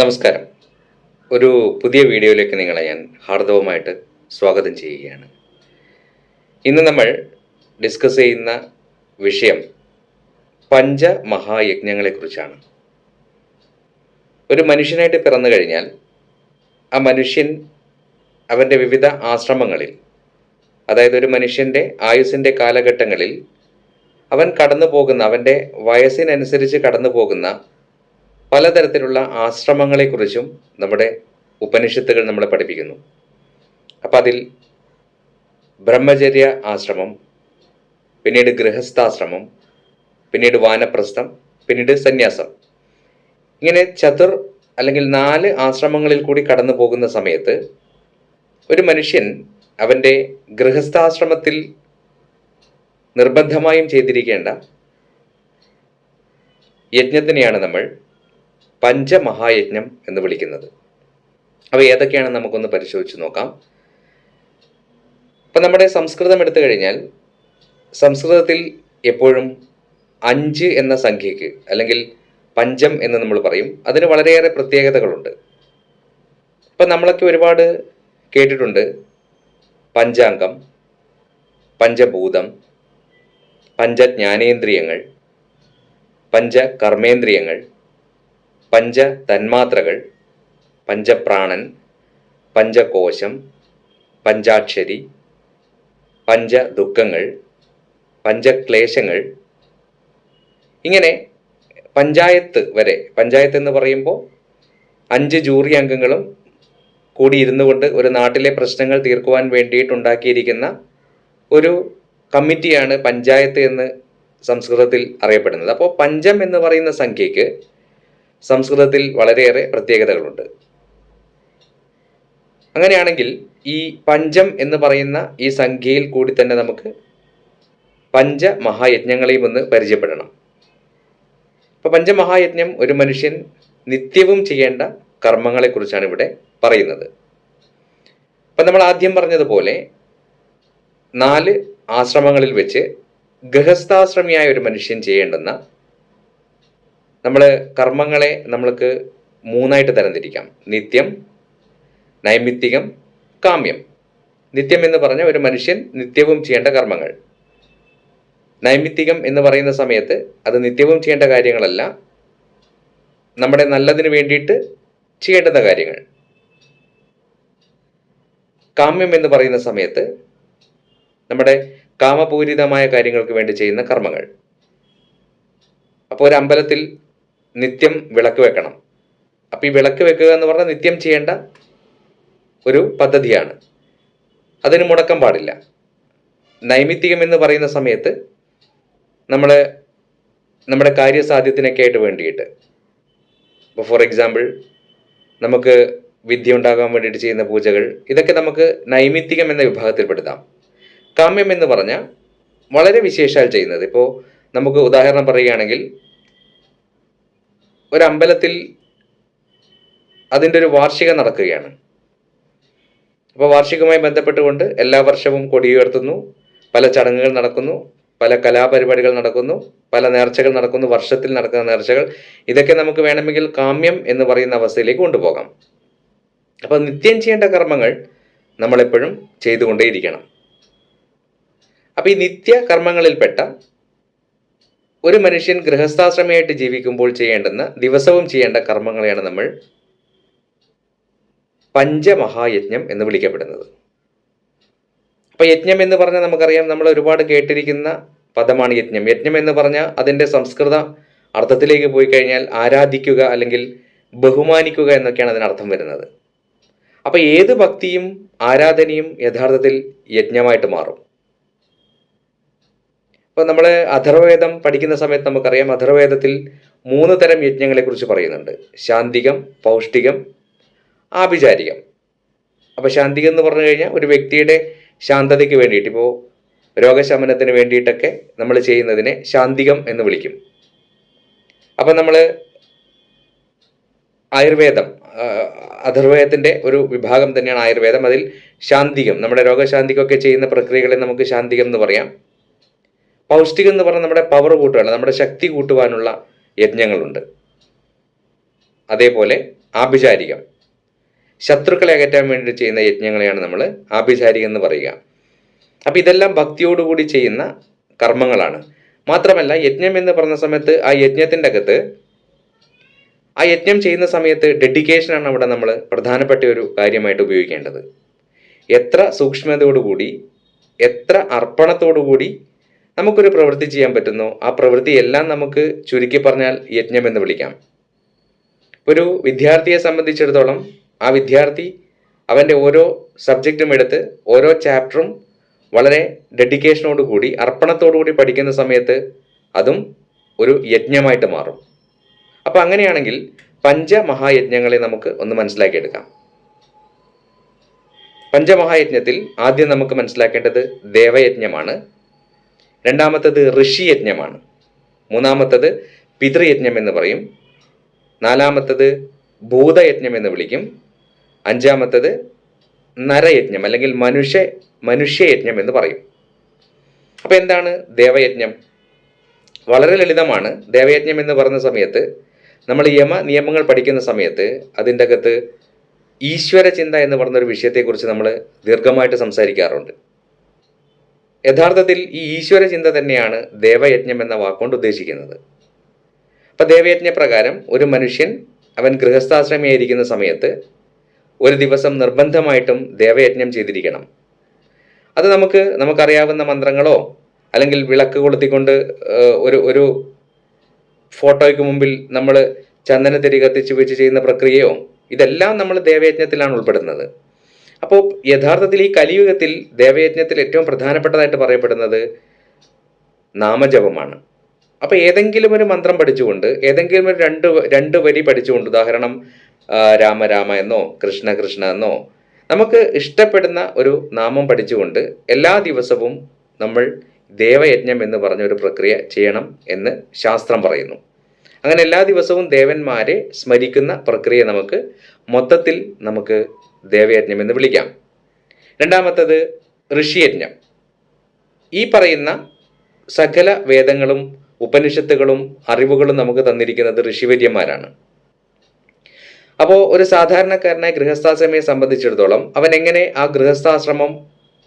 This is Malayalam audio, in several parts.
നമസ്കാരം. ഒരു പുതിയ വീഡിയോയിലേക്ക് നിങ്ങളെ ഞാൻ ഹാർദവമായിട്ട് സ്വാഗതം ചെയ്യുകയാണ്. ഇന്ന് നമ്മൾ ഡിസ്കസ് ചെയ്യുന്ന വിഷയം പഞ്ചമഹായജ്ഞങ്ങളെക്കുറിച്ചാണ്. ഒരു മനുഷ്യനായിട്ട് പിറന്നു കഴിഞ്ഞാൽ ആ മനുഷ്യൻ അവന്റെ വിവിധ ആശ്രമങ്ങളിൽ അതായത് ഒരു മനുഷ്യന്റെ ആയുസിന്റെ കാലഘട്ടങ്ങളിൽ അവൻ കടന്നു പോകുന്ന അവന്റെ വയസ്സിനനുസരിച്ച് കടന്നു പോകുന്ന പലതരത്തിലുള്ള ആശ്രമങ്ങളെക്കുറിച്ചും നമ്മുടെ ഉപനിഷത്തുകൾ നമ്മളെ പഠിപ്പിക്കുന്നു. അപ്പം അതിൽ ബ്രഹ്മചര്യ ആശ്രമം പിന്നീട് ഗൃഹസ്ഥാശ്രമം പിന്നീട് വാനപ്രസ്ഥം പിന്നീട് സന്യാസം. ഇങ്ങനെ ചതുർ അല്ലെങ്കിൽ നാല് ആശ്രമങ്ങളിൽ കൂടി കടന്നു പോകുന്ന സമയത്ത് ഒരു മനുഷ്യൻ അവന്റെ ഗൃഹസ്ഥാശ്രമത്തിൽ നിർബന്ധമായും ചെയ്തിരിക്കേണ്ട യജ്ഞത്തിനെയാണ് നമ്മൾ പഞ്ചമഹായജ്ഞം എന്ന് വിളിക്കുന്നത്. അവ ഏതൊക്കെയാണ് നമുക്കൊന്ന് പരിശോധിച്ച് നോക്കാം. ഇപ്പം നമ്മുടെ സംസ്കൃതം എടുത്തു കഴിഞ്ഞാൽ സംസ്കൃതത്തിൽ എപ്പോഴും അഞ്ച് എന്ന സംഖ്യയ്ക്ക് അല്ലെങ്കിൽ പഞ്ചം എന്ന് നമ്മൾ പറയും. അതിന് വളരെയേറെ പ്രത്യേകതകളുണ്ട്. ഇപ്പം നമ്മളൊക്കെ ഒരുപാട് കേട്ടിട്ടുണ്ട്. പഞ്ചാംഗം പഞ്ചഭൂതം പഞ്ചജ്ഞാനേന്ദ്രിയങ്ങൾ പഞ്ചകർമ്മേന്ദ്രിയങ്ങൾ പഞ്ച തന്മാത്രകൾ പഞ്ചപ്രാണൻ പഞ്ചകോശം പഞ്ചാക്ഷരി പഞ്ചദുഃഖങ്ങൾ പഞ്ചക്ലേശങ്ങൾ. ഇങ്ങനെ പഞ്ചായത്ത് വരെ പഞ്ചായത്ത് എന്ന് പറയുമ്പോൾ അഞ്ച് ജൂറി അംഗങ്ങളും കൂടി ഇരുന്നു കൊണ്ട് ഒരു നാട്ടിലെ പ്രശ്നങ്ങൾ തീർക്കുവാൻ വേണ്ടിയിട്ടുണ്ടാക്കിയിരിക്കുന്ന ഒരു കമ്മിറ്റിയാണ് പഞ്ചായത്ത് എന്ന് സംസ്കൃതത്തിൽ അറിയപ്പെടുന്നത്. അപ്പോൾ പഞ്ചം എന്ന് പറയുന്ന സംഖ്യയ്ക്ക് സംസ്കൃതത്തിൽ വളരെയേറെ പ്രത്യേകതകളുണ്ട്. അങ്ങനെയാണെങ്കിൽ ഈ പഞ്ചം എന്ന് പറയുന്ന ഈ സംഖ്യയിൽ കൂടി തന്നെ നമുക്ക് പഞ്ചമഹായജ്ഞങ്ങളെയും ഒന്ന് പരിചയപ്പെടണം. അപ്പോൾ പഞ്ചമഹായജ്ഞം ഒരു മനുഷ്യൻ നിത്യവും ചെയ്യേണ്ട കർമ്മങ്ങളെക്കുറിച്ചാണ് ഇവിടെ പറയുന്നത്. അപ്പം നമ്മൾ ആദ്യം പറഞ്ഞതുപോലെ നാല് ആശ്രമങ്ങളിൽ വെച്ച് ഗൃഹസ്ഥാശ്രമിയായ ഒരു മനുഷ്യൻ ചെയ്യേണ്ടുന്ന നമ്മൾ കർമ്മങ്ങളെ നമ്മൾക്ക് മൂന്നായിട്ട് തരംതിരിക്കാം. നിത്യം നൈമിത്തികം കാമ്യം. നിത്യം എന്ന് പറഞ്ഞ ഒരു മനുഷ്യൻ നിത്യവും ചെയ്യേണ്ട കർമ്മങ്ങൾ. നൈമിത്തികം എന്ന് പറയുന്ന സമയത്ത് അത് നിത്യവും ചെയ്യേണ്ട കാര്യങ്ങളല്ല. നമ്മുടെ നല്ലതിന് വേണ്ടിയിട്ട് ചെയ്യേണ്ടുന്ന കാര്യങ്ങൾ. കാമ്യം എന്ന് പറയുന്ന സമയത്ത് നമ്മുടെ കാമപൂരിതമായ കാര്യങ്ങൾക്ക് വേണ്ടി ചെയ്യുന്ന കർമ്മങ്ങൾ. അപ്പോൾ ഒരു അമ്പലത്തിൽ നിത്യം വിളക്ക് വെക്കണം. അപ്പോൾ ഈ വിളക്ക് വെക്കുക എന്ന് പറഞ്ഞാൽ നിത്യം ചെയ്യേണ്ട ഒരു പദ്ധതിയാണ്. അതിന് മുടക്കം പാടില്ല. നൈമിത്തികം എന്ന് പറയുന്ന സമയത്ത് നമ്മൾ നമ്മുടെ കാര്യസാധ്യത്തിനൊക്കെ ആയിട്ട് വേണ്ടിയിട്ട്. ഇപ്പോൾ ഫോർ എക്സാമ്പിൾ നമുക്ക് വിദ്യ ഉണ്ടാകാൻ വേണ്ടിയിട്ട് ചെയ്യുന്ന പൂജകൾ ഇതൊക്കെ നമുക്ക് നൈമിത്തികം എന്ന വിഭാഗത്തിൽപ്പെടുത്താം. കാമ്യം എന്ന് പറഞ്ഞാൽ വളരെ വിശേഷാൽ ചെയ്യുന്നത്. ഇപ്പോൾ നമുക്ക് ഉദാഹരണം പറയുകയാണെങ്കിൽ ഒരു അമ്പലത്തിൽ അതിന്റെ ഒരു വാർഷികം നടക്കുകയാണ്. അപ്പോൾ വാർഷികമായി ബന്ധപ്പെട്ടുകൊണ്ട് എല്ലാ വർഷവും കൊടിയുയർത്തുന്നു പല ചടങ്ങുകൾ നടക്കുന്നു. പല കലാപരിപാടികൾ നടക്കുന്നു. പല നേർച്ചകൾ നടക്കുന്നു. വർഷത്തിൽ നടക്കുന്ന നേർച്ചകൾ. ഇതൊക്കെ നമുക്ക് വേണമെങ്കിൽ കാമ്യം എന്ന് പറയുന്ന അവസ്ഥയിലേക്ക് കൊണ്ടുപോകാം. അപ്പോൾ നിത്യം ചെയ്യേണ്ട കർമ്മങ്ങൾ നമ്മളെപ്പോഴും ചെയ്തുകൊണ്ടേയിരിക്കണം. അപ്പോൾ ഈ നിത്യ കർമ്മങ്ങളിൽപ്പെട്ട ഒരു മനുഷ്യൻ ഗൃഹസ്ഥാശ്രമയായിട്ട് ജീവിക്കുമ്പോൾ ചെയ്യേണ്ടുന്ന ദിവസവും ചെയ്യേണ്ട കർമ്മങ്ങളെയാണ് നമ്മൾ പഞ്ചമഹായജ്ഞം എന്ന് വിളിക്കപ്പെടുന്നത്. അപ്പോൾ യജ്ഞം എന്ന് പറഞ്ഞാൽ നമുക്കറിയാം നമ്മൾ ഒരുപാട് കേട്ടിരിക്കുന്ന പദമാണ് യജ്ഞം. യജ്ഞം എന്ന് പറഞ്ഞാൽ അതിന്റെ സംസ്കൃത അർത്ഥത്തിലേക്ക് പോയി കഴിഞ്ഞാൽ ആരാധിക്കുക അല്ലെങ്കിൽ ബഹുമാനിക്കുക എന്നൊക്കെയാണ് അതിനർത്ഥം വരുന്നത്. അപ്പോൾ ഏത് ഭക്തിയും ആരാധനയും യഥാർത്ഥത്തിൽ യജ്ഞമായിട്ട് മാറും. അപ്പോൾ നമ്മൾ അഥർവേദം പഠിക്കുന്ന സമയത്ത് നമുക്കറിയാം അഥർവേദത്തിൽ മൂന്ന് തരം യജ്ഞങ്ങളെക്കുറിച്ച് പറയുന്നുണ്ട്. ശാന്തികം പൗഷ്ടികം ആഭിചാരികം. അപ്പോൾ ശാന്തികം എന്ന് പറഞ്ഞു കഴിഞ്ഞാൽ ഒരു വ്യക്തിയുടെ ശാന്തതയ്ക്ക് വേണ്ടിയിട്ട് ഇപ്പോൾ രോഗശമനത്തിന് വേണ്ടിയിട്ടൊക്കെ നമ്മൾ ചെയ്യുന്നതിനെ ശാന്തികം എന്ന് വിളിക്കും. അപ്പം നമ്മൾ ആയുർവേദം അധർവേദത്തിന്റെ ഒരു വിഭാഗം തന്നെയാണ് ആയുർവേദം. അതിൽ ശാന്തികം നമ്മുടെ രോഗശാന്തിക്കൊക്കെ ചെയ്യുന്ന പ്രക്രിയകളെ നമുക്ക് ശാന്തികം എന്ന് പറയാം. പൗഷ്ടികം എന്ന് പറഞ്ഞാൽ നമ്മുടെ പവർ കൂട്ടുകയാണ് നമ്മുടെ ശക്തി കൂട്ടുവാനുള്ള യജ്ഞങ്ങളുണ്ട്. അതേപോലെ ആഭിചാരികം. ശത്രുക്കളെ അകറ്റാൻ വേണ്ടി ചെയ്യുന്ന യജ്ഞങ്ങളെയാണ് നമ്മൾ ആഭിചാരികം എന്ന് പറയുക. അപ്പം ഇതെല്ലാം ഭക്തിയോടുകൂടി ചെയ്യുന്ന കർമ്മങ്ങളാണ്. മാത്രമല്ല യജ്ഞം എന്ന് പറഞ്ഞ സമയത്ത് ആ യജ്ഞത്തിന്റെ അകത്ത് ആ യജ്ഞം ചെയ്യുന്ന സമയത്ത് ഡെഡിക്കേഷനാണ് അവിടെ നമ്മൾ പ്രധാനപ്പെട്ട ഒരു കാര്യമായിട്ട് ഉപയോഗിക്കേണ്ടത്. എത്ര സൂക്ഷ്മതയോടുകൂടി എത്ര അർപ്പണത്തോടുകൂടി നമുക്കൊരു പ്രവൃത്തി ചെയ്യാൻ പറ്റുന്നു. ആ പ്രവൃത്തി എല്ലാം നമുക്ക് ചുരുക്കി പറഞ്ഞാൽ യജ്ഞം എന്ന് വിളിക്കാം. ഒരു വിദ്യാർത്ഥിയെ സംബന്ധിച്ചിടത്തോളം ആ വിദ്യാർത്ഥി അവന്റെ ഓരോ സബ്ജക്റ്റും എടുത്ത് ഓരോ ചാപ്റ്ററും വളരെ ഡെഡിക്കേഷനോട് കൂടി അർപ്പണത്തോടു കൂടി പഠിക്കുന്ന സമയത്ത് അതും ഒരു യജ്ഞമായിട്ട് മാറും. അപ്പോൾ അങ്ങനെയാണെങ്കിൽ പഞ്ചമഹായജ്ഞങ്ങളെ നമുക്ക് ഒന്ന് മനസ്സിലാക്കിയെടുക്കാം. പഞ്ചമഹായജ്ഞത്തിൽ ആദ്യം നമുക്ക് മനസ്സിലാക്കേണ്ടത് ദേവയജ്ഞമാണ്. രണ്ടാമത്തത് ഋഷിയജ്ഞമാണ്. മൂന്നാമത്തത് പിതൃയജ്ഞം എന്ന് പറയും. നാലാമത്തത് ഭൂതയജ്ഞം എന്ന് വിളിക്കും. അഞ്ചാമത്തത് നരയജ്ഞം അല്ലെങ്കിൽ മനുഷ്യ മനുഷ്യയജ്ഞം എന്ന് പറയും. അപ്പോൾ എന്താണ് ദേവയജ്ഞം? വളരെ ലളിതമാണ്. ദേവയജ്ഞം എന്ന് പറഞ്ഞ സമയത്ത് നമ്മൾ യമ നിയമങ്ങൾ പഠിക്കുന്ന സമയത്ത് അതിന്റെ അകത്ത് ഈശ്വര ചിന്ത എന്ന് പറഞ്ഞൊരു വിഷയത്തെക്കുറിച്ച് നമ്മൾ ദീർഘമായിട്ട് സംസാരിക്കാറുണ്ട്. യഥാർത്ഥത്തിൽ ഈ ഈശ്വര ചിന്ത തന്നെയാണ് ദേവയജ്ഞം എന്ന വാക്കുകൊണ്ട് ഉദ്ദേശിക്കുന്നത്. അപ്പം ദേവയജ്ഞ പ്രകാരം ഒരു മനുഷ്യൻ അവൻ ഗൃഹസ്ഥാശ്രമിയായിരിക്കുന്ന സമയത്ത് ഒരു ദിവസം നിർബന്ധമായിട്ടും ദേവയജ്ഞം ചെയ്തിരിക്കണം. അത് നമുക്ക് നമുക്കറിയാവുന്ന മന്ത്രങ്ങളോ അല്ലെങ്കിൽ വിളക്ക് കൊളുത്തിക്കൊണ്ട് ഒരു ഒരു ഫോട്ടോയ്ക്ക് മുമ്പിൽ നമ്മൾ ചന്ദനത്തിരി കത്തിച്ച് വെച്ച് ചെയ്യുന്ന പ്രക്രിയയോ ഇതെല്ലാം നമ്മൾ ദേവയജ്ഞത്തിലാണ് ഉൾപ്പെടുന്നത്. അപ്പോൾ യഥാർത്ഥത്തിൽ ഈ കലിയുഗത്തിൽ ദേവയജ്ഞത്തിൽ ഏറ്റവും പ്രധാനപ്പെട്ടതായിട്ട് പറയപ്പെടുന്നത് നാമജപമാണ്. അപ്പോൾ ഏതെങ്കിലും ഒരു മന്ത്രം പഠിച്ചുകൊണ്ട് ഏതെങ്കിലും ഒരു രണ്ട് രണ്ട് വരി പഠിച്ചുകൊണ്ട് ഉദാഹരണം രാമ രാമ എന്നോ കൃഷ്ണ കൃഷ്ണ എന്നോ നമുക്ക് ഇഷ്ടപ്പെടുന്ന ഒരു നാമം പഠിച്ചുകൊണ്ട് എല്ലാ ദിവസവും നമ്മൾ ദേവയജ്ഞം എന്ന് പറഞ്ഞ ഒരു പ്രക്രിയ ചെയ്യണം എന്ന് ശാസ്ത്രം പറയുന്നു. അങ്ങനെ എല്ലാ ദിവസവും ദേവന്മാരെ സ്മരിക്കുന്ന പ്രക്രിയ നമുക്ക് മൊത്തത്തിൽ നമുക്ക് ദേവയജ്ഞം എന്ന് വിളിക്കാം. രണ്ടാമത്തത് ഋഷിയജ്ഞം. ഈ പറയുന്ന സകല വേദങ്ങളും ഉപനിഷത്തുകളും അറിവുകളും നമുക്ക് തന്നിരിക്കുന്നത് ഋഷിവര്യന്മാരാണ്. അപ്പോൾ ഒരു സാധാരണക്കാരനായ ഗൃഹസ്ഥാശ്രമയെ സംബന്ധിച്ചിടത്തോളം അവൻ എങ്ങനെ ആ ഗൃഹസ്ഥാശ്രമം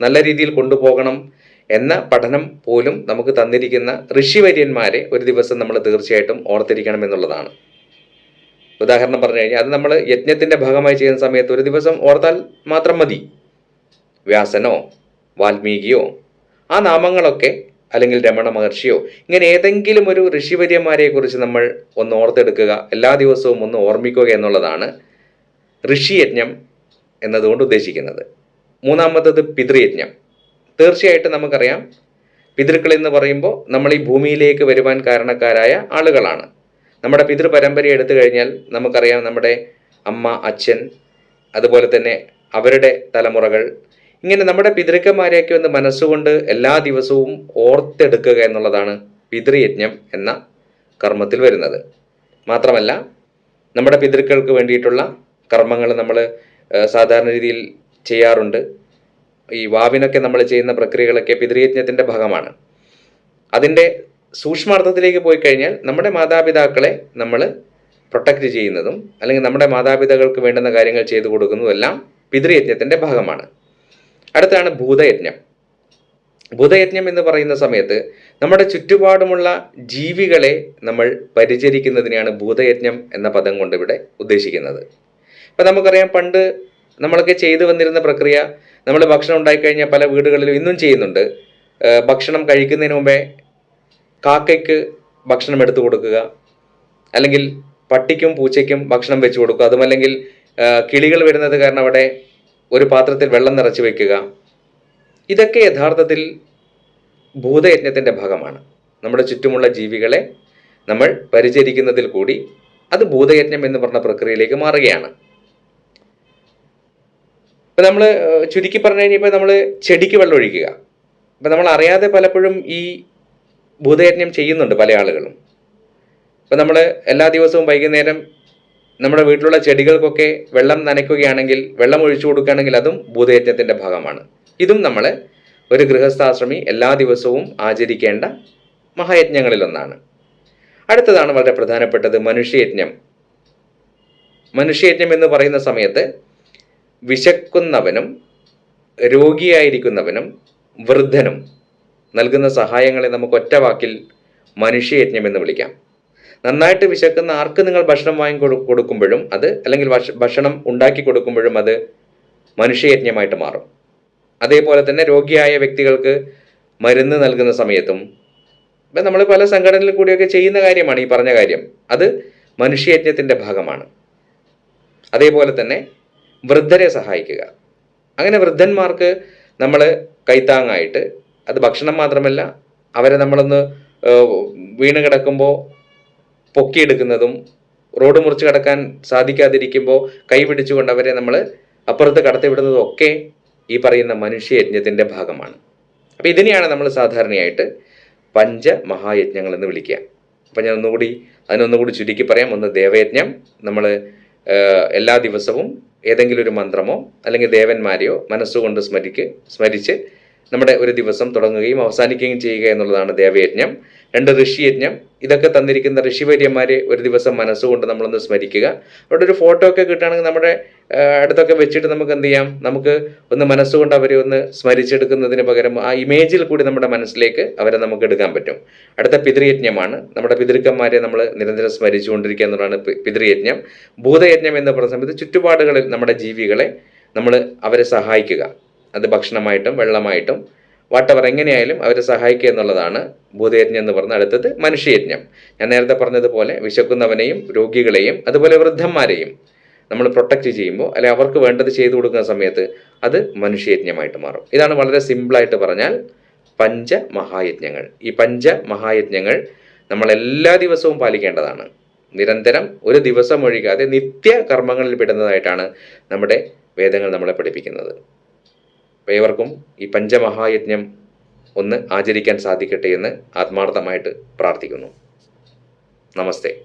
നല്ല രീതിയിൽ കൊണ്ടുപോകണം എന്ന പഠനം പോലും നമുക്ക് തന്നിരിക്കുന്ന ഋഷിവര്യന്മാരെ ഒരു ദിവസം നമ്മൾ തീർച്ചയായിട്ടും ഓർത്തിരിക്കണം എന്നുള്ളതാണ്. ഉദാഹരണം പറഞ്ഞു കഴിഞ്ഞാൽ അത് നമ്മൾ യജ്ഞത്തിന്റെ ഭാഗമായി ചെയ്യുന്ന സമയത്ത് ഒരു ദിവസം ഓർത്താൽ മാത്രം മതി. വ്യാസനോ വാൽമീകിയോ ആ നാമങ്ങളൊക്കെ അല്ലെങ്കിൽ രമണ മഹർഷിയോ ഇങ്ങനെ ഏതെങ്കിലും ഒരു ഋഷിവര്യന്മാരെ കുറിച്ച് നമ്മൾ ഒന്ന് ഓർത്തെടുക്കുക എല്ലാ ദിവസവും ഒന്ന് ഓർമ്മിക്കുക എന്നുള്ളതാണ് ഋഷിയജ്ഞം എന്നതുകൊണ്ട് ഉദ്ദേശിക്കുന്നത്. മൂന്നാമത്തത് പിതൃയജ്ഞം. തീർച്ചയായിട്ടും നമുക്കറിയാം പിതൃക്കൾ എന്ന് പറയുമ്പോൾ നമ്മൾ ഈ ഭൂമിയിലേക്ക് വരുവാൻ കാരണക്കാരായ ആളുകളാണ്. നമ്മുടെ പിതൃ പരമ്പര എടുത്തു കഴിഞ്ഞാൽ നമുക്കറിയാം നമ്മുടെ അമ്മ അച്ഛൻ അതുപോലെ തന്നെ അവരുടെ തലമുറകൾ. ഇങ്ങനെ നമ്മുടെ പിതൃക്കന്മാരെയൊക്കെ ഒന്ന് മനസ്സുകൊണ്ട് എല്ലാ ദിവസവും ഓർത്തെടുക്കുക എന്നുള്ളതാണ് പിതൃയജ്ഞം എന്ന കർമ്മത്തിൽ വരുന്നത്. മാത്രമല്ല നമ്മുടെ പിതൃക്കൾക്ക് വേണ്ടിയിട്ടുള്ള കർമ്മങ്ങൾ നമ്മൾ സാധാരണ രീതിയിൽ ചെയ്യാറുണ്ട്. ഈ വാവിനൊക്കെ നമ്മൾ ചെയ്യുന്ന പ്രക്രിയകളൊക്കെ പിതൃയജ്ഞത്തിന്റെ ഭാഗമാണ്. അതിന്റെ സൂക്ഷ്മാർത്ഥത്തിലേക്ക് പോയി കഴിഞ്ഞാൽ നമ്മുടെ മാതാപിതാക്കളെ നമ്മൾ പ്രൊട്ടക്റ്റ് ചെയ്യുന്നതും അല്ലെങ്കിൽ നമ്മുടെ മാതാപിതാക്കൾക്ക് വേണ്ടുന്ന കാര്യങ്ങൾ ചെയ്തു കൊടുക്കുന്നതും എല്ലാം പിതൃയജ്ഞത്തിന്റെ ഭാഗമാണ്. അടുത്താണ് ഭൂതയജ്ഞം. ഭൂതയജ്ഞം എന്ന് പറയുന്ന സമയത്ത് നമ്മുടെ ചുറ്റുപാടുമുള്ള ജീവികളെ നമ്മൾ പരിചരിക്കുന്നതിനെയാണ് ഭൂതയജ്ഞം എന്ന പദം കൊണ്ട് ഇവിടെ ഉദ്ദേശിക്കുന്നത്. ഇപ്പം നമുക്കറിയാം പണ്ട് നമ്മളൊക്കെ ചെയ്തു വന്നിരുന്ന പ്രക്രിയ നമ്മൾ ഭക്ഷണം ഉണ്ടായിക്കഴിഞ്ഞാൽ പല വീടുകളിലും ഇന്നും ചെയ്യുന്നുണ്ട്. ഭക്ഷണം കഴിക്കുന്നതിന് മുമ്പേ കാക്കയ്ക്ക് ഭക്ഷണം എടുത്തു കൊടുക്കുക. അല്ലെങ്കിൽ പട്ടിക്കും പൂച്ചയ്ക്കും ഭക്ഷണം വെച്ചു കൊടുക്കുക. അതുമല്ലെങ്കിൽ കിളികൾ വരുന്നത് കാരണം അവിടെ ഒരു പാത്രത്തിൽ വെള്ളം നിറച്ച് വെക്കുക. ഇതൊക്കെ യഥാർത്ഥത്തിൽ ഭൂതയജ്ഞത്തിന്റെ ഭാഗമാണ്. നമ്മുടെ ചുറ്റുമുള്ള ജീവികളെ നമ്മൾ പരിചരിക്കുന്നതിൽ കൂടി അത് ഭൂതയജ്ഞം എന്ന് പറഞ്ഞ പ്രക്രിയയിലേക്ക് മാറുകയാണ്. ഇപ്പം നമ്മൾ ചുരുക്കി പറഞ്ഞു കഴിഞ്ഞപ്പോൾ നമ്മൾ ചെടിക്ക് വെള്ളം ഒഴിക്കുക. ഇപ്പം നമ്മൾ അറിയാതെ പലപ്പോഴും ഈ ഭൂതയജ്ഞം ചെയ്യുന്നുണ്ട് പല ആളുകളും. ഇപ്പം നമ്മൾ എല്ലാ ദിവസവും വൈകുന്നേരം നമ്മുടെ വീട്ടിലുള്ള ചെടികൾക്കൊക്കെ വെള്ളം നനയ്ക്കുകയാണെങ്കിൽ വെള്ളം ഒഴിച്ചു കൊടുക്കുകയാണെങ്കിൽ അതും ഭൂതയജ്ഞത്തിന്റെ ഭാഗമാണ്. ഇതും നമ്മൾ ഒരു ഗൃഹസ്ഥാശ്രമി എല്ലാ ദിവസവും ആചരിക്കേണ്ട മഹായജ്ഞങ്ങളിലൊന്നാണ്. അടുത്തതാണ് വളരെ പ്രധാനപ്പെട്ടത് മനുഷ്യയജ്ഞം. മനുഷ്യയജ്ഞം എന്ന് പറയുന്ന സമയത്ത് വിശക്കുന്നവനും രോഗിയായിരിക്കുന്നവനും വൃദ്ധനും നൽകുന്ന സഹായങ്ങളെ നമുക്ക് ഒറ്റ വാക്കിൽ മനുഷ്യയജ്ഞം എന്ന് വിളിക്കാം. നന്നായിട്ട് വിശക്കുന്ന ആർക്ക് നിങ്ങൾ ഭക്ഷണം വാങ്ങി കൊടു- കൊടുക്കുമ്പോഴും അത് അല്ലെങ്കിൽ ഭക്ഷ- ഭക്ഷണം ഉണ്ടാക്കി കൊടുക്കുമ്പോഴും അത് മനുഷ്യയജ്ഞമായിട്ട് മാറും. അതേപോലെ തന്നെ രോഗിയായ വ്യക്തികൾക്ക് മരുന്ന് നൽകുന്ന സമയത്തും ഇപ്പം നമ്മൾ പല സംഘടനയിൽ കൂടിയൊക്കെ ചെയ്യുന്ന കാര്യമാണ് ഈ പറഞ്ഞ കാര്യം. അത് മനുഷ്യയജ്ഞത്തിന്റെ ഭാഗമാണ്. അതേപോലെ തന്നെ വൃദ്ധരെ സഹായിക്കുക. അങ്ങനെ വൃദ്ധന്മാർക്ക് നമ്മൾ കൈത്താങ്ങായിട്ട് അത് ഭക്ഷണം മാത്രമല്ല അവരെ നമ്മളൊന്ന് വീണ് കിടക്കുമ്പോൾ പൊക്കിയെടുക്കുന്നതും റോഡ് മുറിച്ച് കടക്കാൻ സാധിക്കാതിരിക്കുമ്പോൾ കൈ പിടിച്ചുകൊണ്ട് അവരെ നമ്മൾ അപ്പുറത്ത് കടത്തിവിടുന്നതും ഒക്കെ ഈ പറയുന്ന മനുഷ്യയജ്ഞത്തിന്റെ ഭാഗമാണ്. അപ്പോൾ ഇതിനെയാണ് നമ്മൾ സാധാരണയായിട്ട് പഞ്ചമഹായജ്ഞങ്ങൾ എന്ന് വിളിക്കുക. അപ്പം ഞാൻ ഒന്നുകൂടി അതിനൊന്നുകൂടി ചുരുക്കി പറയാം. ഒന്ന് ദേവയജ്ഞം നമ്മൾ എല്ലാ ദിവസവും ഏതെങ്കിലും ഒരു മന്ത്രമോ അല്ലെങ്കിൽ ദേവന്മാരെയോ മനസ്സുകൊണ്ട് സ്മരിക്ക് സ്മരിച്ച് നമ്മുടെ ഒരു ദിവസം തുടങ്ങുകയും അവസാനിക്കുകയും ചെയ്യുക എന്നുള്ളതാണ് ദേവയജ്ഞം. രണ്ട് ഋഷിയജ്ഞം. ഇതൊക്കെ തന്നിരിക്കുന്ന ഋഷിവര്യന്മാരെ ഒരു ദിവസം മനസ്സുകൊണ്ട് നമ്മളൊന്ന് സ്മരിക്കുക. അവിടെ ഒരു ഫോട്ടോ ഒക്കെ കിട്ടുകയാണെങ്കിൽ നമ്മുടെ അടുത്തൊക്കെ വെച്ചിട്ട് നമുക്ക് എന്ത് ചെയ്യാം? നമുക്ക് ഒന്ന് മനസ്സുകൊണ്ട് അവരെ ഒന്ന് സ്മരിച്ചെടുക്കുന്നതിന് പകരം ആ ഇമേജിൽ കൂടി നമ്മുടെ മനസ്സിലേക്ക് അവരെ നമുക്ക് എടുക്കാൻ പറ്റും. അടുത്ത പിതൃയജ്ഞമാണ്. നമ്മുടെ പിതൃക്കന്മാരെ നമ്മൾ നിരന്തരം സ്മരിച്ചുകൊണ്ടിരിക്കുക എന്നുള്ളതാണ് പിതൃയജ്ഞം. ഭൂതയജ്ഞം എന്ന് പറയുന്ന സമയത്ത് ചുറ്റുപാടുകളിൽ നമ്മുടെ ജീവികളെ നമ്മൾ അവരെ സഹായിക്കുക. അത് ഭക്ഷണമായിട്ടും വെള്ളമായിട്ടും വാട്ടവർ എങ്ങനെയായാലും അവരെ സഹായിക്കുക എന്നുള്ളതാണ് ഭൂതയജ്ഞം എന്ന് പറഞ്ഞ അടുത്തത് മനുഷ്യയജ്ഞം. ഞാൻ നേരത്തെ പറഞ്ഞതുപോലെ വിശക്കുന്നവനെയും രോഗികളെയും അതുപോലെ വൃദ്ധന്മാരെയും നമ്മൾ പ്രൊട്ടക്റ്റ് ചെയ്യുമ്പോൾ അല്ലെ അവർക്ക് വേണ്ടത് ചെയ്തു കൊടുക്കുന്ന സമയത്ത് അത് മനുഷ്യയജ്ഞമായിട്ട് മാറും. ഇതാണ് വളരെ സിമ്പിളായിട്ട് പറഞ്ഞാൽ പഞ്ച മഹായജ്ഞങ്ങൾ ഈ പഞ്ച മഹായജ്ഞങ്ങൾ നമ്മൾ എല്ലാ ദിവസവും പാലിക്കേണ്ടതാണ്. നിരന്തരം ഒരു ദിവസം ഒഴികാതെ നിത്യ കർമ്മങ്ങളിൽ പെടുന്നതായിട്ടാണ് നമ്മുടെ വേദങ്ങൾ നമ്മളെ പഠിപ്പിക്കുന്നത്. ഏവർക്കും ഈ പഞ്ചമഹായജ്ഞം ഒന്ന് ആചരിക്കാൻ സാധിക്കട്ടെ എന്ന് ആത്മാർത്ഥമായിട്ട് പ്രാർത്ഥിക്കുന്നു. നമസ്തേ.